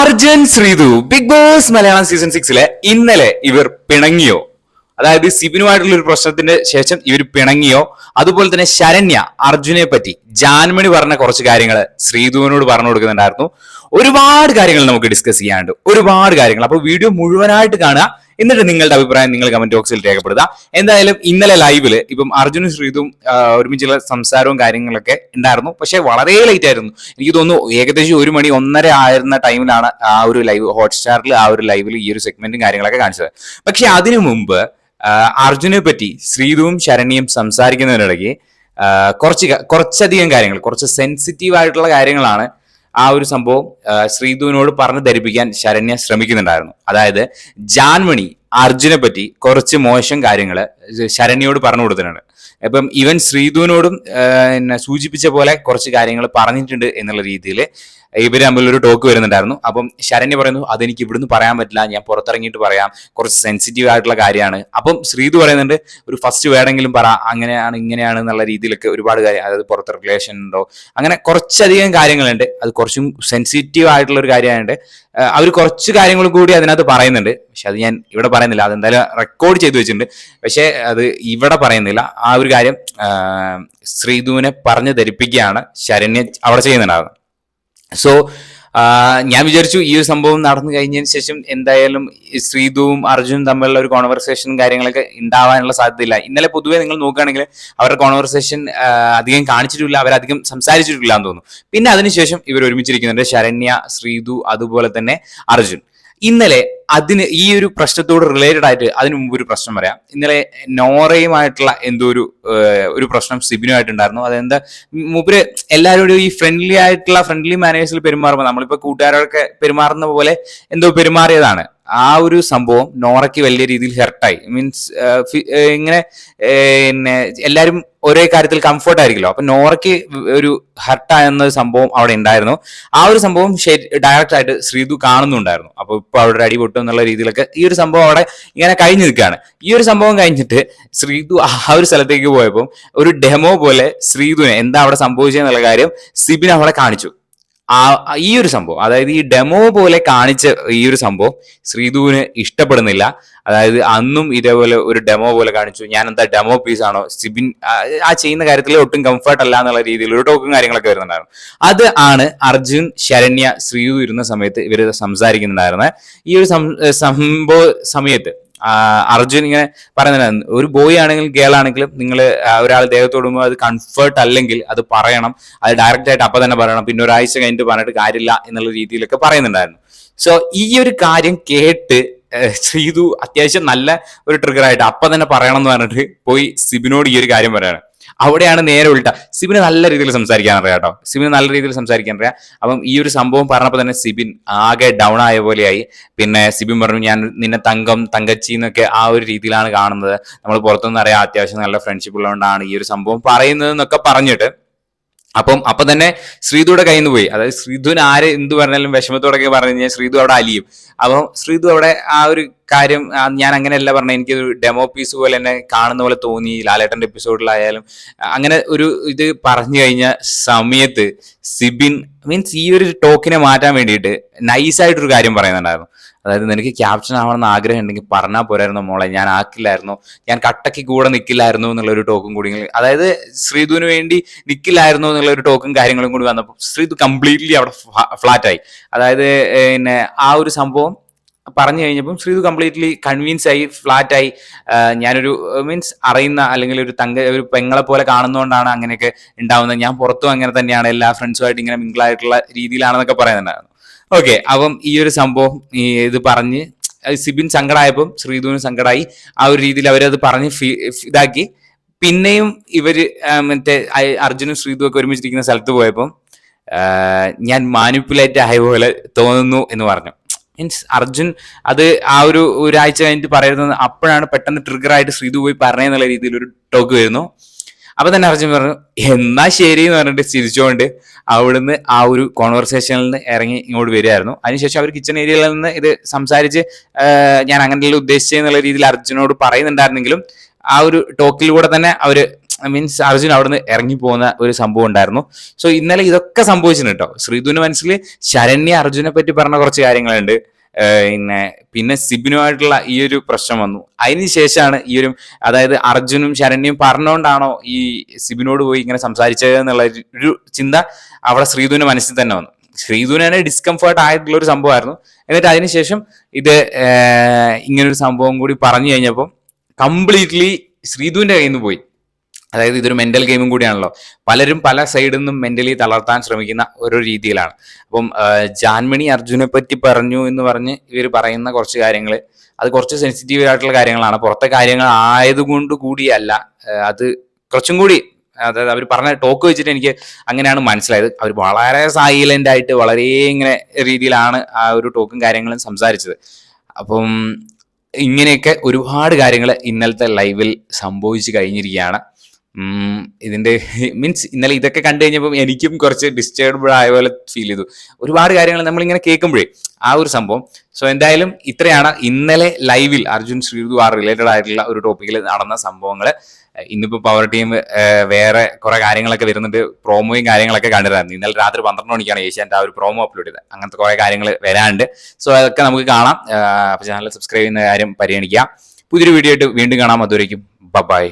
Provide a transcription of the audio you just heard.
Arjun Sreethu big boss Malayalam season സിക്സിലെ ഇന്നലെ ഇവർ പിണങ്ങിയോ? അതായത് സിബിനുമായിട്ടുള്ള ഒരു പ്രശ്നത്തിന്റെ ശേഷം ഇവർ പിണങ്ങിയോ? അതുപോലെ തന്നെ ശരണ്യ അർജുനെ പറ്റി ജാൻമണി പറഞ്ഞ കുറച്ച് കാര്യങ്ങൾ ശ്രീധുവിനോട് പറഞ്ഞു കൊടുക്കുന്നുണ്ടായിരുന്നു. ഒരുപാട് കാര്യങ്ങൾ നമുക്ക് ഡിസ്കസ് ചെയ്യാനുണ്ട്. ഒരുപാട് കാര്യങ്ങൾ. അപ്പൊ വീഡിയോ മുഴുവനായിട്ട് കാണുക. എന്നിട്ട് നിങ്ങളുടെ അഭിപ്രായം നിങ്ങൾ കമന്റ് ബോക്സിൽ രേഖപ്പെടുത്തുക. എന്തായാലും ഇന്നലെ ലൈവിൽ ഇപ്പം അർജുനും ശ്രീതും ഒരുമിച്ചുള്ള സംസാരവും കാര്യങ്ങളൊക്കെ ഉണ്ടായിരുന്നു. പക്ഷേ വളരെ ലേറ്റ് ആയിരുന്നു. എനിക്ക് തോന്നുന്നു ഏകദേശം ഒരു മണി ഒന്നര ആയിരുന്ന ടൈമിലാണ് ആ ഒരു ലൈവ് ഹോട്ട്സ്റ്റാറിൽ ആ ഒരു ലൈവിൽ ഈ ഒരു സെഗ്മെന്റും കാര്യങ്ങളൊക്കെ കാണിച്ചത്. പക്ഷെ അതിനു മുമ്പ് അർജുനെ പറ്റി ശ്രീതുവും ശരണ്യയും സംസാരിക്കുന്നതിനിടയ്ക്ക് കുറച്ച് കുറച്ചധികം കാര്യങ്ങൾ കുറച്ച് സെൻസിറ്റീവ് ആയിട്ടുള്ള കാര്യങ്ങളാണ് ആ ഒരു സംഭവം ശ്രീധുവിനോട് പറഞ്ഞു ധരിപ്പിക്കാൻ ശരണ്യ ശ്രമിക്കുന്നുണ്ടായിരുന്നു. അതായത് ജാൻമണി അർജുനെ പറ്റി കുറച്ച് മോശം കാര്യങ്ങൾ ശരണ്യോട് പറഞ്ഞു കൊടുത്തിട്ടുണ്ട്. അപ്പം ഇവൻ ശ്രീധുവിനോടും സൂചിപ്പിച്ച പോലെ കുറച്ച് കാര്യങ്ങൾ പറഞ്ഞിട്ടുണ്ട് എന്നുള്ള രീതിയിൽ ഇവർ തമ്മിൽ ഒരു ടോക്ക് വരുന്നുണ്ടായിരുന്നു. അപ്പം ശരണ്യ പറയുന്നു അതെനിക്ക് ഇവിടുന്ന് പറയാൻ പറ്റില്ല. ഞാൻ പുറത്തിറങ്ങിയിട്ട് പറയാം. കുറച്ച് സെൻസിറ്റീവ് ആയിട്ടുള്ള കാര്യമാണ്. അപ്പം ശ്രീധു പറയുന്നുണ്ട് ഒരു ഫസ്റ്റ് വേർഡെങ്കിലും പറ. അങ്ങനെയാണ് ഇങ്ങനെയാണ് എന്നുള്ള രീതിയിലൊക്കെ ഒരുപാട് കാര്യം അതായത് പുറത്ത് റിലേഷൻ ഉണ്ടോ? അങ്ങനെ കുറച്ചധികം കാര്യങ്ങളുണ്ട്. അത് കുറച്ചും സെൻസിറ്റീവ് ആയിട്ടുള്ള ഒരു കാര്യമായതുകൊണ്ട് അവർ കുറച്ച് കാര്യങ്ങൾ കൂടി അതിനകത്ത് പറയുന്നുണ്ട്. പക്ഷെ അത് ഞാൻ ഇവിടെ പറയുന്നില്ല. അതെന്തായാലും റെക്കോർഡ് ചെയ്തു വെച്ചിട്ടുണ്ട്. പക്ഷേ അത് ഇവിടെ പറയുന്നില്ല. ആ ഒരു കാര്യം ശ്രീതുവിനെ പറഞ്ഞു ധരിപ്പിക്കുകയാണ് ശരണ്യ അവിടെ ചെയ്യുന്നുണ്ടാകുന്നത് സോ ഞാൻ വിചാരിച്ചു ഈ ഒരു സംഭവം നടന്നു കഴിഞ്ഞതിന് ശേഷം എന്തായാലും ശ്രീധുവും അർജുനും തമ്മിലുള്ള ഒരു കോൺവെർസേഷനും കാര്യങ്ങളൊക്കെ ഉണ്ടാവാനുള്ള സാധ്യതയില്ല. ഇന്നലെ പൊതുവേ നിങ്ങൾ നോക്കുകയാണെങ്കിൽ അവരുടെ കോൺവെർസേഷൻ അധികം കാണിച്ചിട്ടില്ല അവരധികം സംസാരിച്ചിട്ടില്ല എന്ന് തോന്നുന്നു. പിന്നെ അതിനുശേഷം ഇവർ ഒരുമിച്ചിരിക്കുന്നുണ്ട് ശരണ്യ ശ്രീധു അതുപോലെ തന്നെ അർജുൻ. ഇന്നലെ അതിന് ഈ ഒരു പ്രശ്നത്തോട് റിലേറ്റഡ് ആയിട്ട് അതിന് മുമ്പ് ഒരു പ്രശ്നം പറയാം. ഇന്നലെ നോറയുമായിട്ടുള്ള എന്തോ ഒരു ഒരു പ്രശ്നം സിബിനുമായിട്ടുണ്ടായിരുന്നു അതെന്താ മൂപ്പര് എല്ലാവരോടും ഈ ഫ്രണ്ട്ലി ആയിട്ടുള്ള ഫ്രണ്ട്ലി മാനേഴ്സിൽ പെരുമാറുമ്പോൾ നമ്മളിപ്പോ കൂട്ടുകാരൊക്കെ പെരുമാറുന്ന പോലെ എന്തോ പെരുമാറിയതാണ്. ആ ഒരു സംഭവം നോറയ്ക്ക് വലിയ രീതിയിൽ ഹെർട്ടായി മീൻസ് ഇങ്ങനെ പിന്നെ എല്ലാവരും ഒരേ കാര്യത്തിൽ കംഫർട്ട് ആയിരിക്കില്ല അപ്പൊ നോറയ്ക്ക് ഒരു ഹർട്ടായെന്ന സംഭവം അവിടെ ഉണ്ടായിരുന്നു. ആ ഒരു സംഭവം ഡയറക്റ്റ് ആയിട്ട് ശ്രീതു കാണുന്നുണ്ടായിരുന്നു. അപ്പൊ ഇപ്പൊ അവിടെ അടി പൊട്ടും എന്നുള്ള രീതിയിലൊക്കെ ഈ ഒരു സംഭവം അവിടെ ഇങ്ങനെ കഴിഞ്ഞു നിൽക്കുകയാണ്. ഈ ഒരു സംഭവം കഴിഞ്ഞിട്ട് ശ്രീതു ആ ഒരു സ്ഥലത്തേക്ക് പോയപ്പോൾ ഒരു ഡെമോ പോലെ ശ്രീതുവിനെ എന്താ അവിടെ സംഭവിച്ചെന്നുള്ള കാര്യം സിബിൻ അവിടെ കാണിച്ചു. ഈ ഒരു സംഭവം. അതായത് ഈ ഡെമോ പോലെ കാണിച്ച ഈ ഒരു സംഭവം ശ്രീധുവിന് ഇഷ്ടപ്പെടുന്നില്ല. അതായത് അന്നും ഇതേപോലെ ഒരു ഡെമോ പോലെ കാണിച്ചു. ഞാൻ എന്താ ഡെമോ പീസ് ആണോ? സിബിൻ ആ- ചെയ്യുന്ന കാര്യത്തിൽ ഒട്ടും കംഫർട്ട് അല്ല എന്നുള്ള രീതിയിൽ ഒരു ടോക്കും കാര്യങ്ങളൊക്കെ വരുന്നുണ്ടായിരുന്നു. അത് ആണ് അർജുൻ ശരണ്യ ശ്രീധു ഇരുന്ന സമയത്ത് ഇവർ സംസാരിക്കുന്നുണ്ടായിരുന്നത് ഈ ഒരു സംഭവ സമയത്ത് അർജുൻ ഇങ്ങനെ പറയുന്നുണ്ട് ഒരു ബോയ് ആണെങ്കിലും ഗേൾ ആണെങ്കിലും നിങ്ങൾ ഒരാൾ ദേഹത്ത് തൊടുമ്പോൾ അത് കംഫർട്ട് അല്ലെങ്കിൽ അത് പറയണം. അത് ഡയറക്റ്റ് ആയിട്ട് അപ്പൊ തന്നെ പറയണം. പിന്നെ ഒരാഴ്ച കഴിഞ്ഞിട്ട് പറഞ്ഞിട്ട് കാര്യമില്ല എന്നുള്ള രീതിയിലൊക്കെ പറയുന്നുണ്ടായിരുന്നു. സോ ഈ ഒരു കാര്യം കേട്ട് ശ്രീതു അത്യാവശ്യം നല്ല ഒരു ട്രിഗർ ആയിട്ട് അപ്പൊ തന്നെ പറയണം എന്ന് പറഞ്ഞിട്ട് പോയി സിബിനോട് ഈ ഒരു കാര്യം പറയാണ്. അവിടെയാണ് നേരെ ഉൾട്ട. സിബിന് നല്ല രീതിയിൽ സംസാരിക്കാൻ അറിയാം കേട്ടോ. സിബിന് നല്ല രീതിയിൽ സംസാരിക്കാൻ അറിയാം. അപ്പം ഈ ഒരു സംഭവം പറഞ്ഞപ്പോൾ തന്നെ സിബിൻ ആകെ ഡൗൺ ആയ പോലെയായി. പിന്നെ സിബിൻ പറഞ്ഞു ഞാൻ നിന്നെ തങ്കം തങ്കച്ചി എന്നൊക്കെ ആ ഒരു രീതിയിലാണ് കാണുന്നത്. നമ്മൾ പുറത്തുനിന്ന് അറിയാം അത്യാവശ്യം നല്ല ഫ്രണ്ട്ഷിപ്പ് ഉള്ളതുകൊണ്ടാണ് ഈ ഒരു സംഭവം പറയുന്നത് എന്നൊക്കെ പറഞ്ഞിട്ട് അപ്പം അപ്പൊ തന്നെ ശ്രീധുവിടെ കയ്യിൽ നിന്ന് പോയി. അതായത് ശ്രീധുവിന് ആര് എന്ത് പറഞ്ഞാലും വിഷമത്തോടൊക്കെ പറഞ്ഞു കഴിഞ്ഞാൽ ശ്രീധു അവിടെ അലിയും. അപ്പം ശ്രീധു അവിടെ ആ ഒരു കാര്യം ഞാൻ അങ്ങനെയല്ല പറഞ്ഞത്. എനിക്ക് ഒരു ഡെമോ പീസ് പോലെ തന്നെ കാണുന്ന പോലെ തോന്നി. ലാലേട്ടന്റെ എപ്പിസോഡിലായാലും. അങ്ങനെ ഒരു ഇത് പറഞ്ഞു കഴിഞ്ഞ സമയത്ത് സിബിൻ മീൻസ് ഈ ഒരു ടോക്കിനെ മാറ്റാൻ വേണ്ടിയിട്ട് നൈസായിട്ടൊരു കാര്യം പറയുന്നുണ്ടായിരുന്നു. അതായത് നിനക്ക് ക്യാപ്റ്റൻ ആവണമെന്ന് ആഗ്രഹം ഉണ്ടെങ്കിൽ പറഞ്ഞാൽ പോരായിരുന്നു മോളെ. ഞാൻ ആക്കില്ലായിരുന്നു. ഞാൻ കട്ടയ്ക്ക് കൂടെ നിൽക്കില്ലായിരുന്നു എന്നുള്ള ഒരു ടോക്കും കൂടി. അതായത് ശ്രീധുവിന് വേണ്ടി നിൽക്കില്ലായിരുന്നു എന്നുള്ള ഒരു ടോക്കും കാര്യങ്ങളും കൂടി വന്നപ്പോൾ ശ്രീധു കംപ്ലീറ്റ്ലി അവിടെ ഫ്ലാറ്റായി അതായത് പിന്നെ ആ ഒരു സംഭവം പറഞ്ഞു കഴിഞ്ഞപ്പം ശ്രീതു കംപ്ലീറ്റ്ലി കൺവിൻസ് ആയി ഫ്ലാറ്റ് ആയി. ഞാനൊരു മീൻസ് അറിയുന്ന അല്ലെങ്കിൽ ഒരു തങ്ക ഒരു പെങ്ങളെ പോലെ കാണുന്നതുകൊണ്ടാണ് അങ്ങനെയൊക്കെ ഉണ്ടാവുന്നത്. ഞാൻ പുറത്തും അങ്ങനെ തന്നെയാണ്. എല്ലാ ഫ്രണ്ട്സുമായിട്ട് ഇങ്ങനെ മിങ്കിളായിട്ടുള്ള രീതിയിലാണെന്നൊക്കെ പറയുന്നുണ്ടായിരുന്നു. ഓക്കെ അപ്പം ഈ ഒരു സംഭവം ഈ ഇത് പറഞ്ഞ് സിബിൻ സങ്കടമായപ്പം ശ്രീധുവിന് സങ്കടമായി ആ ഒരു രീതിയിൽ അവരത് പറഞ്ഞ് ഇതാക്കി. പിന്നെയും ഇവർ മറ്റേ അർജുനും ശ്രീധു ഒക്കെ ഒരുമിച്ചിരിക്കുന്ന സ്ഥലത്ത് പോയപ്പം ഞാൻ മാനിപ്പുലേറ്റ് ആയ പോലെ തോന്നുന്നു എന്ന് പറഞ്ഞു. മീൻസ് അർജുൻ അത് ആ ഒരു ഒരാഴ്ച കഴിഞ്ഞിട്ട് പറയുന്നത് അപ്പോഴാണ് പെട്ടെന്ന് ട്രിഗർ ആയിട്ട് ശ്രീധു പോയി പറഞ്ഞെന്നുള്ള രീതിയിൽ ഒരു ടോക്ക് വരുന്നു. അപ്പൊ തന്നെ അർജുൻ പറഞ്ഞു എന്നാ ശരി എന്ന് പറഞ്ഞിട്ട് ചിരിച്ചുകൊണ്ട് അവിടുന്ന് ആ ഒരു കോൺവെർസേഷനിൽ നിന്ന് ഇറങ്ങി ഇങ്ങോട്ട് വരികയായിരുന്നു. അതിനുശേഷം അവർ കിച്ചൺ ഏരിയയിൽ നിന്ന് ഇത് സംസാരിച്ച് ഞാൻ അങ്ങനെയല്ല ഉദ്ദേശിച്ചെന്നുള്ള രീതിയിൽ അർജുനോട് പറയുന്നുണ്ടായിരുന്നെങ്കിലും ആ ഒരു ടോക്കിലൂടെ തന്നെ അവർ മീൻസ് അർജുൻ അവിടുന്ന് ഇറങ്ങി പോകുന്ന ഒരു സംഭവം ഉണ്ടായിരുന്നു. സോ ഇന്നലെ ഇതൊക്കെ സംഭവിച്ചിട്ടുണ്ട് കേട്ടോ ശ്രീധുവിന്റെ മനസ്സിൽ ശരണ്യ അർജുനെ പറ്റി പറഞ്ഞ കുറച്ച് കാര്യങ്ങളുണ്ട്. പിന്നെ പിന്നെ സിബിനുമായിട്ടുള്ള ഈ ഒരു പ്രശ്നം വന്നു. അതിന് ശേഷമാണ് ഈ ഒരു അതായത് അർജുനും ശരണ്യും പറഞ്ഞുകൊണ്ടാണോ ഈ സിബിനോട് പോയി ഇങ്ങനെ സംസാരിച്ചത് എന്നുള്ള ഒരു- ചിന്ത അവിടെ ശ്രീധുവിന്റെ മനസ്സിൽ തന്നെ വന്നു. ശ്രീധുവിനെ ഡിസ്കംഫേർട്ട് ആയിട്ടുള്ള ഒരു സംഭവമായിരുന്നു. എന്നിട്ട് അതിനുശേഷം ഇത് ഇങ്ങനൊരു സംഭവം കൂടി പറഞ്ഞു കഴിഞ്ഞപ്പോൾ കംപ്ലീറ്റ്ലി ശ്രീധുവിന്റെ കയ്യിൽ നിന്ന് പോയി. അതായത് ഇതൊരു മെന്റൽ ഗെയിമും കൂടിയാണല്ലോ. പലരും പല സൈഡിൽ നിന്നും മെന്റലി തളർത്താൻ ശ്രമിക്കുന്ന ഒരു രീതിയിലാണ്. അപ്പം ജാൻമണി അർജുനെ പറ്റി പറഞ്ഞു എന്ന് പറഞ്ഞ് ഇവർ പറയുന്ന കുറച്ച് കാര്യങ്ങൾ അത് കുറച്ച് സെൻസിറ്റീവ് ആയിട്ടുള്ള കാര്യങ്ങളാണ്. പുറത്തെ കാര്യങ്ങൾ ആയതുകൊണ്ട് കൂടിയല്ല അത് കുറച്ചും കൂടി അതായത് അവർ പറഞ്ഞ ടോക്ക് വെച്ചിട്ട് എനിക്ക് അങ്ങനെയാണ് മനസ്സിലായത്. അവർ വളരെ സൈലന്റ് ആയിട്ട് വളരെ ഇങ്ങനെ രീതിയിലാണ് ആ ഒരു ടോക്കും കാര്യങ്ങളും സംസാരിച്ചത്. അപ്പം ഇങ്ങനെയൊക്കെ ഒരുപാട് കാര്യങ്ങൾ ഇന്നലത്തെ ലൈവിൽ സംഭവിച്ചു കഴിഞ്ഞിരിക്കുകയാണ്. ഇതിന്റെ മീൻസ് ഇന്നലെ ഇതൊക്കെ കണ്ടു കഴിഞ്ഞപ്പോൾ എനിക്കും കുറച്ച് ഡിസ്റ്റർബ് ആയ പോലെ ഫീൽ ചെയ്തു. ഒരുപാട് കാര്യങ്ങൾ നമ്മളിങ്ങനെ കേൾക്കുമ്പോഴേ ആ ഒരു സംഭവം. സോ എന്തായാലും ഇത്രയാണ് ഇന്നലെ ലൈവിൽ അർജുൻ ശ്രീതു ആ റിലേറ്റഡ് ആയിട്ടുള്ള ഒരു ടോപ്പിക്കിൽ നടന്ന സംഭവങ്ങൾ ഇന്നിപ്പോൾ പവർ ടീം വേറെ കുറെ കാര്യങ്ങളൊക്കെ വരുന്നുണ്ട്. പ്രോമോയും കാര്യങ്ങളൊക്കെ കണ്ടിരുന്നു ഇന്നലെ രാത്രി പന്ത്രണ്ട് മണിക്കാണ് ഏഷ്യാന്റെ ആ ഒരു പ്രോമോ അപ്ലോഡ് ചെയ്തത്. അങ്ങനത്തെ കുറേ കാര്യങ്ങൾ വരാനുണ്ട്. സോ അതൊക്കെ നമുക്ക് കാണാം. അപ്പോൾ ചാനൽ സബ്സ്ക്രൈബ് ചെയ്യുന്ന കാര്യം പരിഗണിക്കുക. പുതിയൊരു വീഡിയോ ആയിട്ട് വീണ്ടും കാണാം. അതുവരേക്കും ബൈ